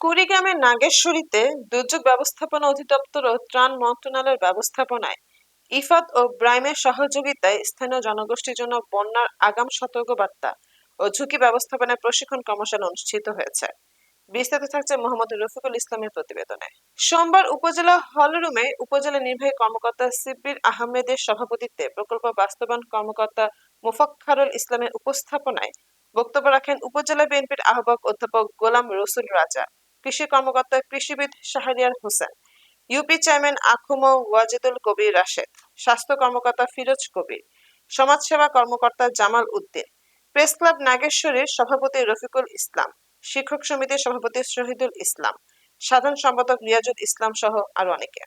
কুড়িগ্রামের নাগেশ্বরীতে দুর্যোগ ব্যবস্থাপনা অধিদপ্তর ও ত্রাণ মন্ত্রণালয়ের ব্যবস্থাপনায় ইফাত ও ব্রাইমের সহযোগিতায় স্থানীয় জনগোষ্ঠীর জন্য বন্যার আগাম সতর্কবার্তা ও ঝুঁকি ব্যবস্থাপনায় প্রশিক্ষণ কর্মশালা অনুষ্ঠিত হয়েছে। বিস্তারিত থাকছে মোহাম্মদ রফিকুল ইসলামের প্রতিবেদনে। সোমবার উপজেলা হলরুমে উপজেলা নির্বাহী কর্মকর্তা সিব্বির আহমেদের সভাপতিত্বে প্রকল্প বাস্তবায়ন কর্মকর্তা মোফাক্খারুল ইসলামের উপস্থাপনায় বক্তব্য রাখেন উপজেলা বিএনপির আহ্বায়ক অধ্যাপক গোলাম রসুল রাজা। কৃষি কর্মকর্তা কৃষিবিদ শাহরিয়ার হোসেন, ইউপি চেয়ারম্যান আখুম ওয়াজিদুল কবির রাশেদ, স্বাস্থ্য কর্মকর্তা ফিরোজ কবির, সমাজসেবা কর্মকর্তা জামাল উদ্দিন, প্রেস ক্লাব নাগেশ্বরীর সভাপতি রফিকুল ইসলাম, শিক্ষক সমিতির সভাপতি শহীদুল ইসলাম, সাধারণ সম্পাদক রিয়াজুল ইসলাম সহ আরও অনেকে।